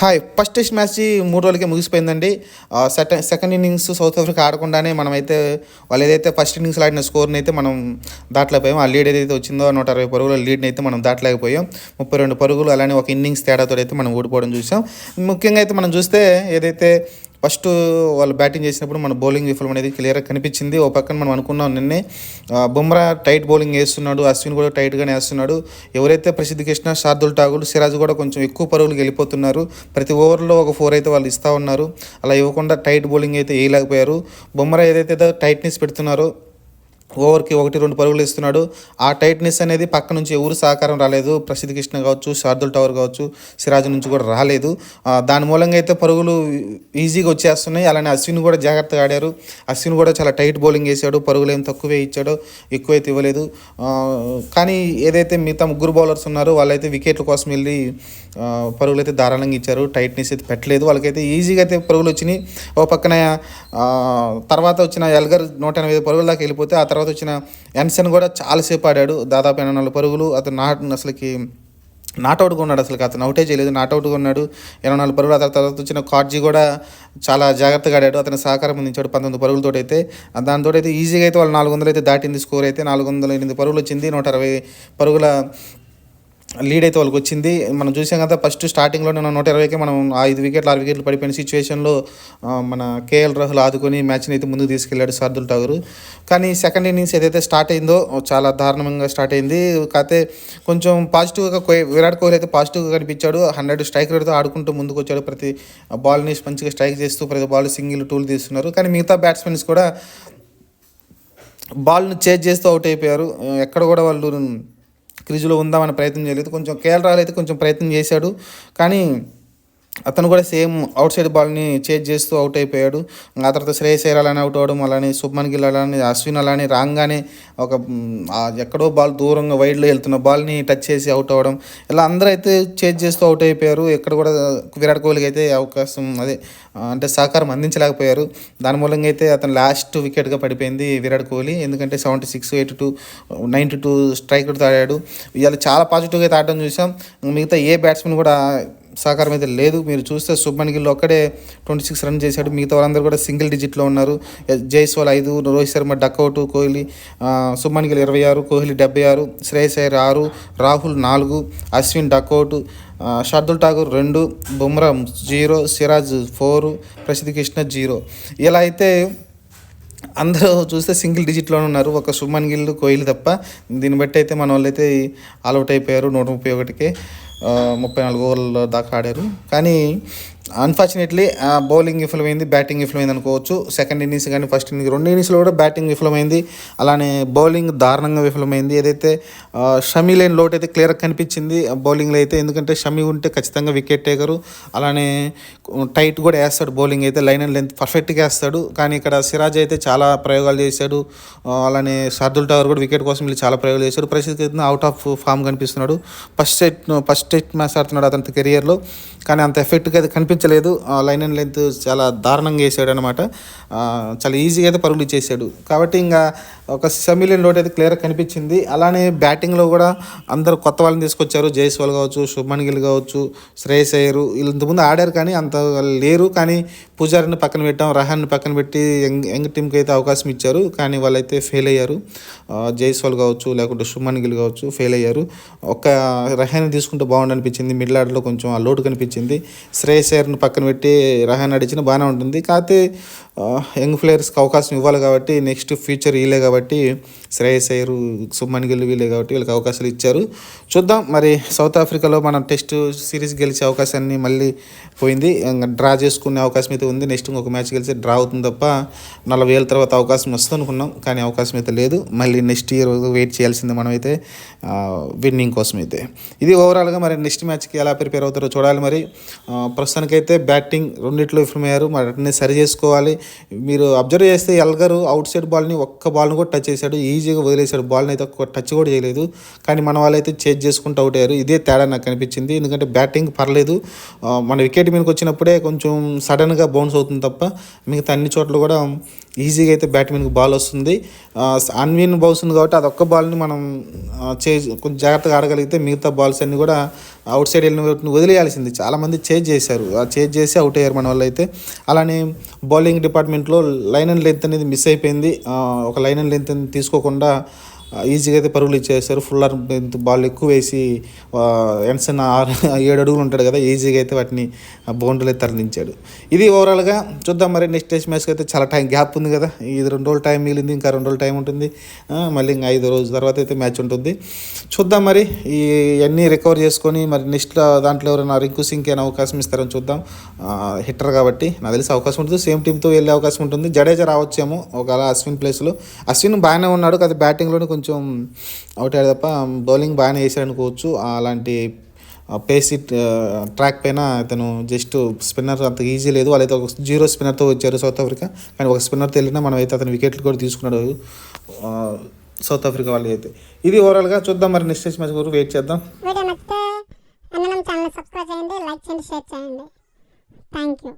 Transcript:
Hi first test match మూడు రోజులకే ముగిసిపోయిందండి. Second second innings South Africa ఆడకుండానే మనమైతే వాళ్ళు ఏదైతే ఫస్ట్ ఇన్నింగ్స్లో ఆడిన స్కోర్ని అయితే మనం దాటలేకపోయాం ఆ లీడ్ ఏదైతే వచ్చిందో నూట అరవై పరుగుల లీడ్ని అయితే మనం దాటలేకపోయాం. ముప్పై రెండు పరుగులు అలానే ఒక ఇన్నింగ్స్ తేడాతో అయితే మనం ఓడిపోవడం చూసాం. ముఖ్యంగా అయితే మనం చూస్తే ఏదైతే ఫస్ట్ వాళ్ళు బ్యాటింగ్ చేసినప్పుడు మన బౌలింగ్ విఫలం అనేది క్లియర్గా కనిపించింది. ఓ పక్కన మనం అనుకున్నాం నిన్నే బుమ్రా టైట్ బౌలింగ్ వేస్తున్నాడు అశ్విన్ కూడా టైట్గానే వేస్తున్నాడు. ఎవరైతే ప్రసిద్ధి కృష్ణ శార్దుల్ ఠాగూర్ సిరాజ్ కూడా కొంచెం ఎక్కువ పరుగులు వెళ్ళిపోతున్నారు. ప్రతి ఓవర్లో ఒక ఫోర్ అయితే వాళ్ళు ఇస్తూ ఉన్నారు. అలా ఇవ్వకుండా టైట్ బౌలింగ్ అయితే వేయలేకపోయారు. బుమ్రా ఏదైతే టైట్నెస్ పెడుతున్నారో ఓవర్కి ఒకటి రెండు పరుగులు ఇస్తున్నాడు. ఆ టైట్నెస్ అనేది పక్క నుంచి ఎవరు సహకారం రాలేదు. ప్రసిద్ధ కృష్ణ కావచ్చు శార్దుల్ టవర్ కావచ్చు సిరాజ్ నుంచి కూడా రాలేదు. దాని మూలంగా అయితే పరుగులు ఈజీగా వచ్చేస్తున్నాయి. అలానే అశ్విన్ కూడా జాగ్రత్తగా ఆడారు. అశ్విన్ కూడా చాలా టైట్ బౌలింగ్ వేసాడు. పరుగులు ఏం తక్కువే ఇచ్చాడు. ఎక్కువైతే ఇవ్వలేదు. కానీ ఏదైతే మిగతా ముగ్గురు బౌలర్స్ ఉన్నారో వాళ్ళైతే వికెట్ల కోసం వెళ్ళి పరుగులు అయితే ధారాళంగా ఇచ్చారు. టైట్నెస్ అయితే పెట్టలేదు. వాళ్ళకైతే ఈజీగా అయితే పరుగులు వచ్చినాయి. ఓ పక్కన తర్వాత వచ్చిన ఎల్గర్ నూట ఎనభై పరుగుల దాకా వెళ్ళిపోతే ఆ తర్వాత వచ్చిన ఎన్సన్ కూడా చాలాసేపు ఆడాడు. దాదాపు ఎనభై నాలుగు పరుగులు. అతను నాట్ అసలుకి నాట్అవుట్గా ఉన్నాడు అసలు అతను అవుటే చేయలేదు నాట్అవుట్గా ఉన్నాడు. ఇరవై నాలుగు పరుగులు. ఆ తర్వాత వచ్చిన కార్జీ కూడా చాలా జాగ్రత్తగా ఆడాడు. అతని సహకారం అందించాడు పంతొమ్మిది పరుగులతో అయితే దానితో అయితే ఈజీగా అయితే వాళ్ళు నాలుగు వందలు అయితే దాటింది స్కోర్ అయితే. నాలుగు వందల ఎనిమిది పరుగులు వచ్చింది. నూట అరవై పరుగుల లీడ్ అయితే వాళ్ళకి వచ్చింది. మనం చూసాం కదా ఫస్ట్ స్టార్టింగ్లో నేను నూట ఇరవైకి మనం ఐదు వికెట్లు ఆరు వికెట్లు పడిపోయిన సిచ్యువేషన్లో మన కేఎల్ రాహుల్ ఆదుకొని మ్యాచ్ని అయితే ముందుకు తీసుకెళ్ళాడు శార్దుల్ ఠాగూర్ కానీ సెకండ్ ఇన్నింగ్స్ ఏదైతే స్టార్ట్ అయిందో చాలా దారుణంగా స్టార్ట్ అయింది. కాకపోతే కొంచెం పాజిటివ్గా కో విరాట్ కోహ్లీ అయితే పాజిటివ్గా కనిపించాడు. హండ్రెడ్ స్ట్రైక్ రేట్తో ఆడుకుంటూ ముందుకు వచ్చాడు. ప్రతి బాల్ని మంచిగా స్ట్రైక్ చేస్తూ ప్రతి బాల్ సింగిల్ టూల్ తీస్తున్నారు. కానీ మిగతా బ్యాట్స్మెన్స్ కూడా బాల్ను చేజ్ చేస్తూ అవుట్ అయిపోయారు. ఎక్కడ కూడా వాళ్ళు క్రీజులో ఉందామని ప్రయత్నం చేయలేదు. కొంచెం కేఎల్ రాహుల్ అయితే కొంచెం ప్రయత్నం చేశాడు. కానీ అతను కూడా సేమ్ అవుట్ సైడ్ బాల్ని చేజ్ చేస్తూ అవుట్ అయిపోయాడు. ఆ తర్వాత శ్రేయస్ అయ్యర్ అలానే అవుట్ అవ్వడం అలానే శుభ్మన్ గిల్ అలానే అశ్విన్ అలానే రాగానే ఒక ఎక్కడో బాల్ దూరంగా వైడ్లో వెళ్తున్న బాల్ని టచ్ చేసి అవుట్ అవ్వడం ఇలా అందరూ అయితే చేజ్ చేస్తూ అవుట్ అయిపోయారు. ఎక్కడ కూడా విరాట్ కోహ్లీకి అయితే అవకాశం అదే అంటే సహకారం అందించలేకపోయారు. దాని మూలంగా అయితే అతను లాస్ట్ వికెట్గా పడిపోయింది విరాట్ కోహ్లీ. ఎందుకంటే seventy six eighty two ninety two strike ఆడాడు ఇవాళ చాలా పాజిటివ్గా అయితే ఆడడం చూసాం. మిగతా ఏ బ్యాట్స్మెన్ కూడా సహకారం అయితే లేదు. మీరు చూస్తే శుభ్మన్ గిల్ ఒక్కడే ట్వంటీ సిక్స్ రన్ చేశాడు. మిగతా వాళ్ళందరూ కూడా సింగిల్ డిజిట్లో ఉన్నారు. జైస్వాల్ ఐదు రోహిత్ శర్మ డక్అవుట్ కోహ్లీ ఆ, శుభ్మన్ గిల్ ఇరవై ఆరు కోహ్లీ డెబ్బై ఆరు శ్రేయస్ అయ్యర్ ఆరు రాహుల్ నాలుగు అశ్విన్ డక్అవుట్ షర్దుల్ ఠాగూర్ రెండు బుమ్రా జీరో సిరాజ్ ఫోర్ ప్రసిద్ధి కృష్ణ జీరో. ఇలా అయితే అందరూ చూస్తే సింగిల్ డిజిట్లోనే ఉన్నారు. ఒక సుమన్ గిల్ కోహ్లీ తప్ప. దీన్ని బట్టి అయితే మన వాళ్ళు అయితే ఆల్అవుట్ అయిపోయారు నూట ముప్పై ఒకటికి. ముప్పై నాలుగు ఓవర్ల దాకా ఆడారు. కానీ అన్ఫార్చునేట్లీ బౌలింగ్ విఫలమైంది బ్యాటింగ్ విఫలమైంది అనుకోవచ్చు. సెకండ్ ఇన్నింగ్స్ కానీ ఫస్ట్ ఇన్నింగ్స్ రెండు ఇన్నింగ్స్లో కూడా బ్యాటింగ్ విఫలమైంది. అలానే బౌలింగ్ దారుణంగా విఫలమైంది. ఏదైతే షమీ లేని లోటు అయితే క్లియర్గా కనిపించింది బౌలింగ్లో అయితే. ఎందుకంటే షమీ ఉంటే ఖచ్చితంగా వికెట్ టేకరు అలానే టైట్ కూడా వేస్తాడు బౌలింగ్ అయితే. లైన్ అండ్ లెంత్ పర్ఫెక్ట్గా వేస్తాడు. కానీ ఇక్కడ సిరాజ్ అయితే చాలా ప్రయోగాలు చేశాడు. అలానే సర్దుల్ టవర్ కూడా వికెట్ కోసం వెళ్ళి చాలా ప్రయోగాలు చేశాడు. ప్రస్తుతం అవుట్ ఆఫ్ ఫామ్ కనిపిస్తున్నాడు. First set first test match ఆడుతున్నాడు అతని కెరియర్లో కానీ అంత ఎఫెక్ట్గా అయితే కనిపించలేదు. లైన్ అండ్ లెంత్ చాలా దారుణంగా వేసాడు అనమాట చాలా ఈజీగా అయితే పరుగులు చేశాడు కాబట్టి ఇంకా ఒక సెమిలియన్ లోటు అయితే క్లియర్గా కనిపించింది. అలానే బ్యాటింగ్లో కూడా అందరూ కొత్త వాళ్ళని తీసుకొచ్చారు. జైస్వాల్ కావచ్చు శుభ్మన్ గిల్ కావచ్చు శ్రేయస్ అయ్యరు. వీళ్ళు ఇంతకుముందు ఆడారు కానీ అంత లేరు. కానీ పూజారిని పక్కన పెట్టాం రహాన్ని పక్కన పెట్టి యంగ్ యంగ్ టీంకి అయితే అవకాశం ఇచ్చారు. కానీ వాళ్ళైతే ఫెయిల్ అయ్యారు. జైస్వాల్ కావచ్చు లేకుంటే శుభ్మన్ గిల్ కావచ్చు ఫెయిల్ అయ్యారు. ఒక్క రహాన్ని తీసుకుంటే బాగుండనిపించింది. మిడిల్ ఆర్డర్లో కొంచెం ఆ లోటు కనిపించింది. శ్రేయస్ ప్లేయర్ని పక్కన పెట్టి రహాన్ నడిచిన బాగానే ఉంటుంది. కాకపోతే యంగ్ ప్లేయర్స్కి అవకాశం ఇవ్వాలి కాబట్టి నెక్స్ట్ ఫ్యూచర్ వీలే కాబట్టి శ్రేయస్ అయ్యర్ సుమన్ గిల్ వీలే కాబట్టి వీళ్ళకి అవకాశాలు ఇచ్చారు. చూద్దాం. మరి సౌత్ ఆఫ్రికాలో మనం టెస్ట్ సిరీస్ గెలిచే అవకాశాన్ని మళ్ళీ పోయింది. డ్రా చేసుకునే అవకాశం అయితే ఉంది. నెక్స్ట్ ఇంకొక మ్యాచ్ గెలిచి డ్రా అవుతుంది తప్ప నలభై ఏళ్ళ తర్వాత అవకాశం వస్తుంది అనుకున్నాం. కానీ అవకాశం అయితే లేదు. మళ్ళీ నెక్స్ట్ ఇయర్ వెయిట్ చేయాల్సింది మనమైతే విన్నింగ్ కోసం అయితే ఇది ఓవరాల్గా మరి నెక్స్ట్ మ్యాచ్కి ఎలా ప్రిపేర్ అవుతారో చూడాలి మరి. ప్రస్తుతానికి అయితే బ్యాటింగ్ రెండిట్లో విఫలమయ్యారు. మరి అట్నే సరి చేసుకోవాలి. మీరు అబ్జర్వ్ చేస్తే ఎల్గరు అవుట్ సైడ్ బాల్ని ఒక్క బాల్ని కూడా టచ్ చేశాడు. ఈజీగా వదిలేశాడు. బాల్ని అయితే ఒక్క టచ్ కూడా చేయలేదు. కానీ మన వాళ్ళైతే చేజ్ చేసుకుంటూ అవుట్ అయ్యారు. ఇదే తేడా నాకు కనిపించింది ఎందుకంటే బ్యాటింగ్ పర్లేదు. మన వికెట్ మీదకి వచ్చినప్పుడే కొంచెం సడన్గా బౌన్స్ అవుతుంది తప్ప మిగతా అన్ని చోట్ల కూడా ఈజీగా అయితే బ్యాట్మెన్కి బాల్ వస్తుంది. అన్విన్ బౌన్స్ ఉంది కాబట్టి అదొక్క బాల్ని మనం చే కొంచెం జాగ్రత్తగా ఆడగలిగితే మిగతా బాల్స్ అన్నీ కూడా అవుట్ సైడ్ వెళ్ళిన వదిలేయాల్సింది. చాలామంది చేజ్ చేశారు. ఆ చేజ్ చేసి అవుట్ అయ్యారు మన వాళ్ళు అయితే అలానే బౌలింగ్ డిపార్ట్మెంట్లో లైన్ అండ్ లెంత్ అనేది మిస్ అయిపోయింది. ఒక లైన్ అండ్ లెంత్ తీసుకోకుండా ఈజీగా అయితే పరుగులు ఇచ్చేస్తారు ఫుల్ లెంత్ బాల్ ఎక్కువ వేసి ఎన్సన్ ఆరు ఏడు అడుగులు ఉంటాడు కదా ఈజీగా అయితే వాటిని బౌండరీలు అయితే తరలించాడు. ఇది ఓవరాల్గా చూద్దాం మరి నెక్స్ట్ టెస్ట్ మ్యాచ్కి అయితే చాలా టైం గ్యాప్ ఉంది కదా. ఇది రెండు రోజులు టైం మిగిలింది ఇంకా రెండు రోజులు టైం ఉంటుంది. మళ్ళీ ఇంకా ఐదు రోజుల తర్వాత అయితే మ్యాచ్ ఉంటుంది. చూద్దాం మరి ఈ అన్నీ రికవర్ చేసుకొని మరి నెక్స్ట్ దాంట్లో ఎవరైనా రింకు సింగ్ అయినా అవకాశం ఇస్తారని చూద్దాం. హిట్టర్ కాబట్టి నాకు తెలిసి అవకాశం ఉంటుంది. సేమ్ టీంతో వెళ్ళే అవకాశం ఉంటుంది. జడేజా రావచ్చేమో ఒకవేళ అశ్విన్ ప్లేస్లో అశ్విన్ బాగానే ఉన్నాడు కదా బ్యాటింగ్లోనే కొంచెం కొంచెం అవుట్ అయ్యాడు తప్ప బౌలింగ్ బాగానే వేసాడు అనుకోవచ్చు అలాంటి పేస్ ట్రాక్ పైన అతను జస్ట్ స్పిన్నర్ అంత ఈజీ లేదు. వాళ్ళైతే ఒక జీరో స్పిన్నర్తో వచ్చారు సౌత్ ఆఫ్రికా. కానీ ఒక స్పిన్నర్తో వెళ్ళినా మనం అయితే అతను వికెట్లు కూడా తీసుకున్నాడు. సౌత్ ఆఫ్రికా వాళ్ళు అయితే. ఇది ఓవరాల్గా చూద్దాం మరి నెక్స్ట్ మ్యాచ్ వరకు వెయిట్ చేద్దాం. వీడియో నచ్చితే ఛానల్ సబ్స్క్రైబ్ చేయండి లైక్ చేయండి షేర్ చేయండి. Thank you.